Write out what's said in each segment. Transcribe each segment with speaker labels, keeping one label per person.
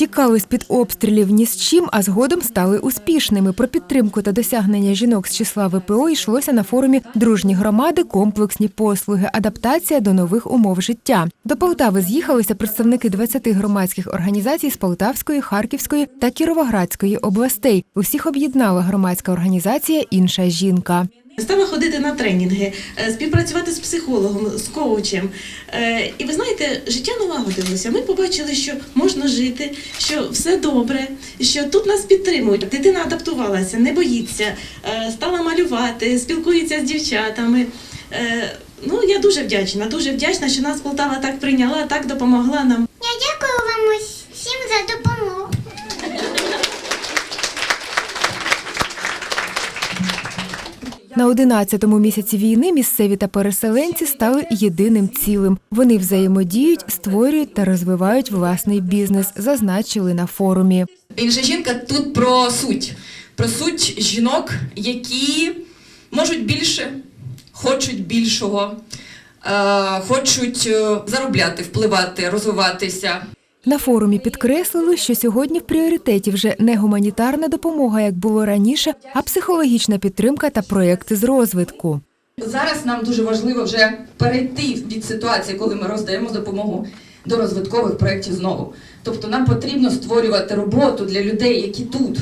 Speaker 1: Тікали з-під обстрілів ні з чим, а згодом стали успішними. Про підтримку та досягнення жінок з числа ВПО йшлося на форумі Дружні громади, комплексні послуги, адаптація до нових умов життя. До Полтави з'їхалися представники 20 громадських організацій з Полтавської, Харківської та Кіровоградської областей. Усіх об'єднала громадська організація Інша жінка.
Speaker 2: Стала ходити на тренінги, е, співпрацювати з психологом, з коучем. Е, І ви знаєте, життя налагодилося. Ми побачили, що можна жити, що все добре, що тут нас підтримують. Дитина адаптувалася, не боїться, е, стала малювати, спілкується з дівчатами. Ну, я дуже вдячна, дуже вдячна, що нас Полтава так прийняла, так допомогла нам.
Speaker 3: Я дякую вам усім за допомогу.
Speaker 1: На 11-му місяці війни місцеві та переселенці стали єдиним цілим. Вони взаємодіють, створюють та розвивають власний бізнес, зазначили на форумі.
Speaker 4: Інша жінка тут про суть, про суть жінок, які можуть більше, хочуть більшого, е, хочуть е, заробляти, впливати, розвиватися.
Speaker 1: На форумі підкреслили, що сьогодні в пріоритеті вже не гуманітарна допомога, як було раніше, а психологічна підтримка та проекти з розвитку.
Speaker 4: Зараз нам дуже важливо вже перейти від ситуації, коли ми роздаємо допомогу до розвиткових проєктів знову. Тобто нам потрібно створювати роботу для людей, які тут,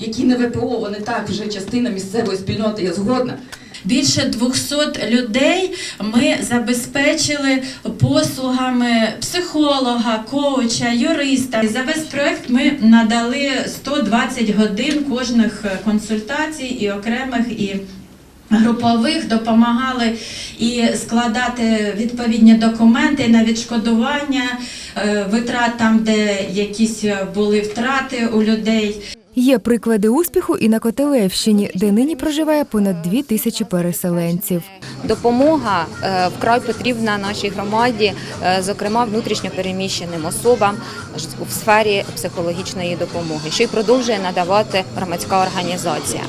Speaker 4: які не ВПО, вони так вже частина місцевої спільноти, я згодна.
Speaker 5: Більше 200 людей ми забезпечили послугами психолога, коуча, юриста. За весь проект ми надали 120 годин кожних консультацій і окремих і. Групових допомагали і складати відповідні документи на відшкодування е, витрат там, де якісь були втрати у людей.
Speaker 1: Є приклади успіху і на Котелевщині, де нині проживає понад дві тисячі переселенців.
Speaker 6: Допомога е, вкрай потрібна нашій громаді, е, зокрема внутрішньо переміщеним особам у сфері психологічної допомоги, що й продовжує надавати громадська організація.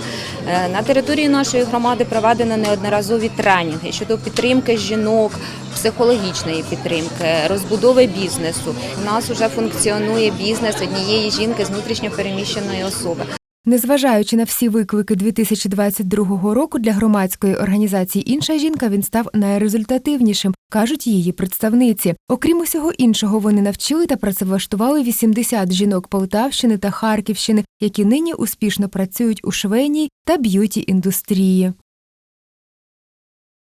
Speaker 6: Е, На території нашої громади проведено неодноразові тренінги щодо підтримки жінок, психологічної підтримки, розбудови бізнесу. У нас вже функціонує бізнес однієї жінки з внутрішньо переміщеної особи.
Speaker 1: Незважаючи на всі виклики 2022 року для громадської організації Інша жінка він став найрезультативнішим, кажуть її представниці. Окрім усього іншого, вони навчили та працевлаштували 80 жінок Полтавщини та Харківщини, які нині успішно працюють у швейній та б'юті індустрії.